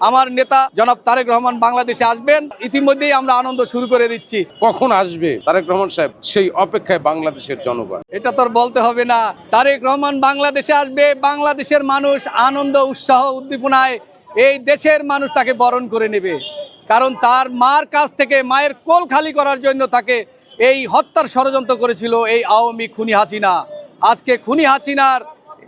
আমার নেতা জনাব তারেক রহমান বাংলাদেশে আসবেন। ইতিমধ্যেই আমরা আনন্দ শুরু করে দিচ্ছি। কখন আসবে? তারেক রহমান সাহেব সেই অপেক্ষায় বাংলাদেশের জনগণ। এটা তোর বলতে হবে না। তারেক রহমান বাংলাদেশে আসবে বাংলাদেশের মানুষ আনন্দ উৎসাহ উদ্দীপনায় এই দেশের মানুষ তাকে বরণ করে নেবে। কারণ তার মার কাছ থেকে মায়ের কোল খালি করার জন্য তাকে এই হত্যার ষড়যন্ত্র করেছিল এই আওয়ামী খুনি হাসিনা। আজকে খুনি হাসিনার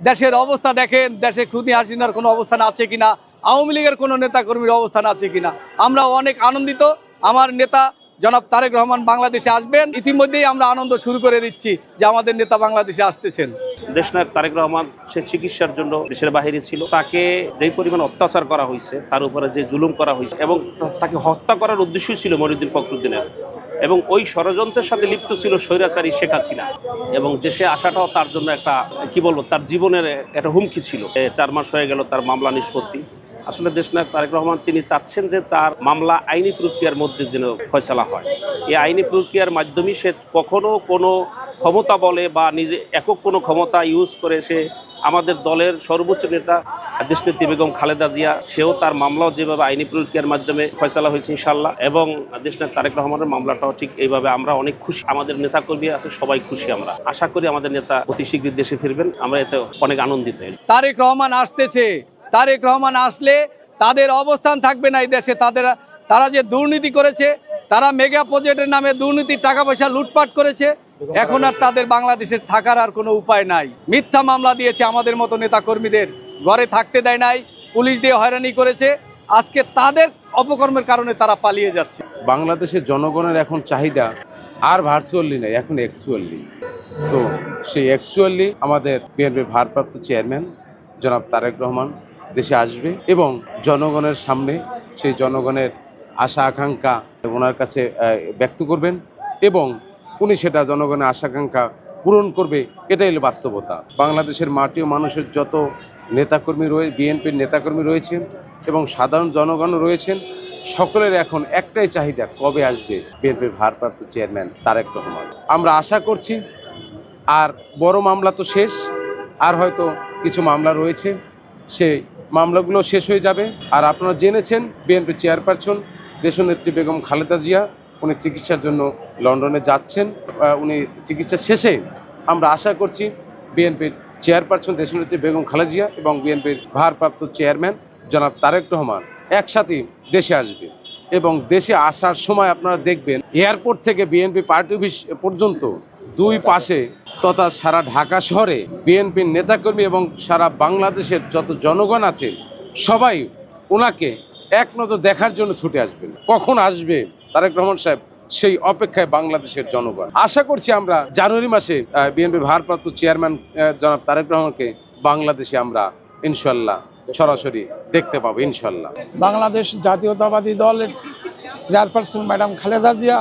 দেশের অবস্থা দেখেন দেশে খুনি হাসিনার কোনো অবস্থান আছে কিনা? আওয়ামী লীগের কোনো নেতাকর্মীর অবস্থান আছে কিনা? আমরা অনেক আনন্দিত। আমার নেতা জনাব তারেক রহমান বাংলাদেশে আসবেন। ইতিমধ্যেই আমরা আনন্দ শুরু করে দিচ্ছি যে আমাদের নেতা বাংলাদেশে আসতেছেন। দেশনায়ক তারেক রহমান সে চিকিৎসার জন্য দেশের বাহিরে ছিল। তাকে যেই পরিমাণ অত্যাচার করা হয়েছে, তার উপরে যে জুলুম করা হয়েছে এবং তাকে হত্যা করার উদ্দেশ্যই ছিল মরিউদ্দিন ফখরুদ্দিনের। এবং ওই ষড়যন্ত্রের সাথে লিপ্ত ছিল স্বৈরাচারী শেখ হাসিনা। এবং দেশে আসাটাও তার জন্য একটা, কি বলব, তার জীবনের একটা হুমকি ছিল। চার মাস হয়ে গেল তার মামলা নিষ্পত্তি। আসলে দেশনায়ক তারেক রহমান, তিনি চাচ্ছেন যে তার মামলা আইনি প্রক্রিয়ার মধ্যে যেন ফয়সলা হয়। এই আইনি প্রক্রিয়ার মাধ্যমে সে কখনো কোনো ক্ষমতা বলে বা নিজে একক কোনো ক্ষমতা ইউজ করে সে আমাদের দলের সর্বোচ্চ নেতা দেশনেত্রী বেগম খালেদা জিয়া, সেও তার মামলাও যেভাবে আইনি প্রক্রিয়ার মাধ্যমে ফয়সলা হয়েছে ইনশাল্লাহ এবং দেশনাথ তারেক রহমানের মামলাটাও ঠিক এইভাবে আমরা অনেক খুশি, আমাদের নেতাকর্মী আছে, সবাই খুশি আমরা। আশা করি আমাদের নেতা অতি শীঘ্রই দেশে ফিরবেন, আমরা এতে অনেক আনন্দিত। তারেক রহমান আসতেছে। তারেক রহমান আসলে তাদের অবস্থান থাকবে না এই দেশে। তাদের, তারা যে দুর্নীতি করেছে, তারা মেগা প্রজেক্টের নামে দুর্নীতির টাকা পয়সা লুটপাট করেছে, এখন আর তাদের বাংলাদেশের থাকার আর কোনো উপায় নাই। মিথ্যা মামলা দিয়েছে আমাদের মতো নেতা কর্মীদের ঘরে থাকতে দেয় নাই, পুলিশ দিয়ে হয়রানি করেছে। আজকে তাদের অপকর্মের কারণে তারা পালিয়ে যাচ্ছে। বাংলাদেশের জনগণের এখন চাহিদা আর ভার্চুয়ালি নেই, এখন অ্যাকচুয়ালি তো সেই অ্যাকচুয়ালি আমাদের বিএনপির ভারপ্রাপ্ত চেয়ারম্যান জনাব তারেক রহমান দেশে আসবে এবং জনগণের সামনে সেই জনগণের আশা, আকাঙ্ক্ষা ওনার কাছে ব্যক্ত করবেন এবং উনি সেটা জনগণের আশা, আকাঙ্ক্ষা পূরণ করবে এটাই হলো বাস্তবতা। বাংলাদেশের মাটি ও মানুষের যত নেতাকর্মী রয়ে, বিএনপির নেতাকর্মী রয়েছেন এবং সাধারণ জনগণও রয়েছেন, সকলের এখন একটাই চাহিদা, কবে আসবে বিএনপির ভারপ্রাপ্ত চেয়ারম্যান তারেক রহমান। আমরা আশা করছি, আর বড় মামলা তো শেষ, আর হয়তো কিছু মামলা রয়েছে সেই মামলাগুলো শেষ হয়ে যাবে। আর আপনারা জেনেছেন, বিএনপি চেয়ারপারসন দেশনেত্রী বেগম খালেদা জিয়া, উনি চিকিৎসার জন্য লন্ডনে যাচ্ছেন। উনি চিকিৎসা শেষে আমরা আশা করছি বিএনপির চেয়ারপারসন দেশনেত্রী বেগম খালেদা জিয়া এবং বিএনপির ভারপ্রাপ্ত চেয়ারম্যান জনাব তারেক রহমান একসাথে দেশে আসবে। এবং দেশে আসার সময় আপনারা দেখবেন, এয়ারপোর্ট থেকে বিএনপি পার্টি অফিস পর্যন্ত দুই পাশে তথা সারা ঢাকা শহরে বিএনপির নেতাকর্মী এবং সারা বাংলাদেশের যত জনগণ আছে, সবাই ওনাকে এক নজর দেখার জন্য ছুটে আসবেন। কখন আসবে তারেক রহমান সাহেব সেই অপেক্ষায় বাংলাদেশের জনগণ। আশা করছি আমরা জানুয়ারি মাসে বিএনপির ভারপ্রাপ্ত চেয়ারম্যান জনাব তারেক রহমানকে বাংলাদেশে আমরা ইনশাল্লাহ সরাসরি দেখতে পাবো, ইনশাল্লাহ। বাংলাদেশ জাতীয়তাবাদী দলের চেয়ারপারসন ম্যাডাম খালেদা জিয়া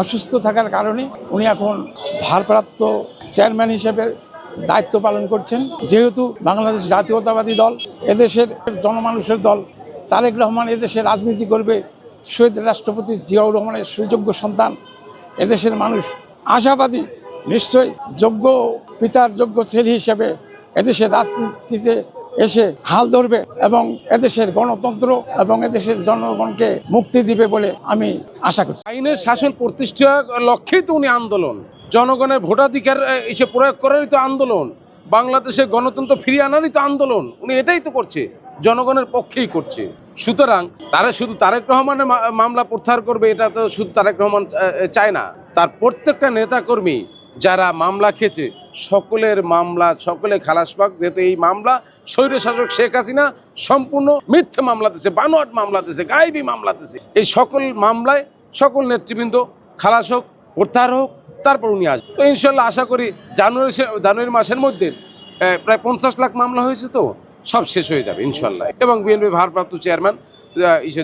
অসুস্থ থাকার কারণে উনি এখন ভারপ্রাপ্ত চেয়ারম্যান হিসেবে দায়িত্ব পালন করছেন। যেহেতু বাংলাদেশ জাতীয়তাবাদী দল, এদেশের জনমানুষের দল, তারেক রহমান এদেশে রাজনীতি করবে, শহীদ রাষ্ট্রপতি জিয়াউর রহমানের সুযোগ্য সন্তান এদেশের মানুষ। আশাবাদী, নিশ্চয়ই যোগ্য পিতার যোগ্য ছেলে হিসেবে এদেশের রাজনীতিতে এসে হাল ধরবে এবং এদেশের গণতন্ত্র এবং এদেশের জনগণকে মুক্তি দিবে বলে আমি আশা করছি। আইনের শাসন প্রতিষ্ঠার লক্ষ্যেই তো উনি আন্দোলন। জনগণের ভোটাধিকার এসে প্রয়োগ করারই তো আন্দোলন। বাংলাদেশে গণতন্ত্র ফিরিয়ে আনারই তো আন্দোলন। উনি এটাই তো করছে। জনগণের পক্ষেই করছে। সুতরাং তারা শুধু তারেক রহমানের মামলা প্রত্যাহার করবে, এটা তো শুধু তারেক রহমান চায় না। তার প্রত্যেকটা নেতাকর্মী যারা মামলা খেয়েছে সকলের মামলা সকলে খালাস পাক, যেহেতু এই মামলা, স্বৈরশাসক শেখ হাসিনা সম্পূর্ণ মিথ্যে মামলা দিচ্ছে বানোয়াট মামলা দিচ্ছে গায়েবী মামলা দিচ্ছে এই সকল মামলায় সকল নেতৃবৃন্দ খালাস হোক, প্রত্যাহার হোক, তারপর উনি আসবেন। তো ইনশাল্লাহ আশা করি জানুয়ারি জানুয়ারি মাসের মধ্যে প্রায় পঞ্চাশ লাখ মামলা হয়েছে তো, সব শেষ হয়ে যাবে ইনশাল্লাহ এবং বিএনপি ভারপ্রাপ্ত চেয়ারম্যান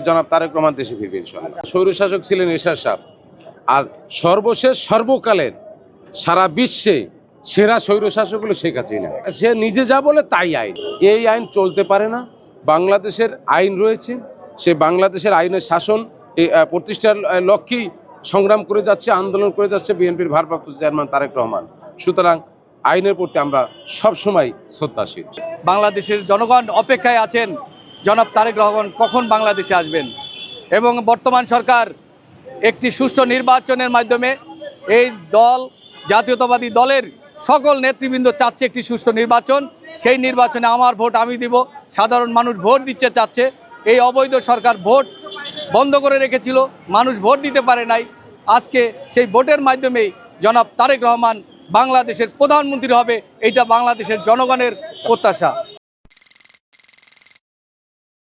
জনাব তারেক রহমান দেশে ফিরবে ইনশাল্লাহ স্বৈরশাসক ছিলেন এরশাদ সাহ আর সর্বশেষ, সর্বকালের সারা বিশ্বে সেরা স্বৈরশাসক হলো শেখ হাসিনা। সে নিজে যা বলে তাই আইন। এই আইন চলতে পারে না। বাংলাদেশের আইন রয়েছে। সে বাংলাদেশের আইনের শাসন প্রতিষ্ঠার লক্ষ্যেই সংগ্রাম করে যাচ্ছে, আন্দোলন করে যাচ্ছে বিএনপির ভারপ্রাপ্ত চেয়ারম্যান তারেক রহমান। সুতরাং আইনের প্রতি আমরা সবসময় শ্রদ্ধাশীল। বাংলাদেশের জনগণ অপেক্ষায় আছেন, জনাব তারেক রহমান কখন বাংলাদেশে আসবেন? এবং বর্তমান সরকার একটি সুষ্ঠু নির্বাচনের মাধ্যমে এই দল, জাতীয়তাবাদী দলের সকল নেতৃবৃন্দ চাচ্ছে একটি সুষ্ঠু নির্বাচন। সেই নির্বাচনে আমার ভোট আমি দিব। সাধারণ মানুষ ভোট দিচ্ছে চাচ্ছে। এই অবৈধ সরকার ভোট বন্ধ করে রেখেছিল। মানুষ ভোট দিতে পারে নাই। আজকে সেই ভোটের মাধ্যমেই জনাব তারেক রহমান বাংলাদেশের প্রধানমন্ত্রী হবে। এটা বাংলাদেশের জনগণের প্রত্যাশা।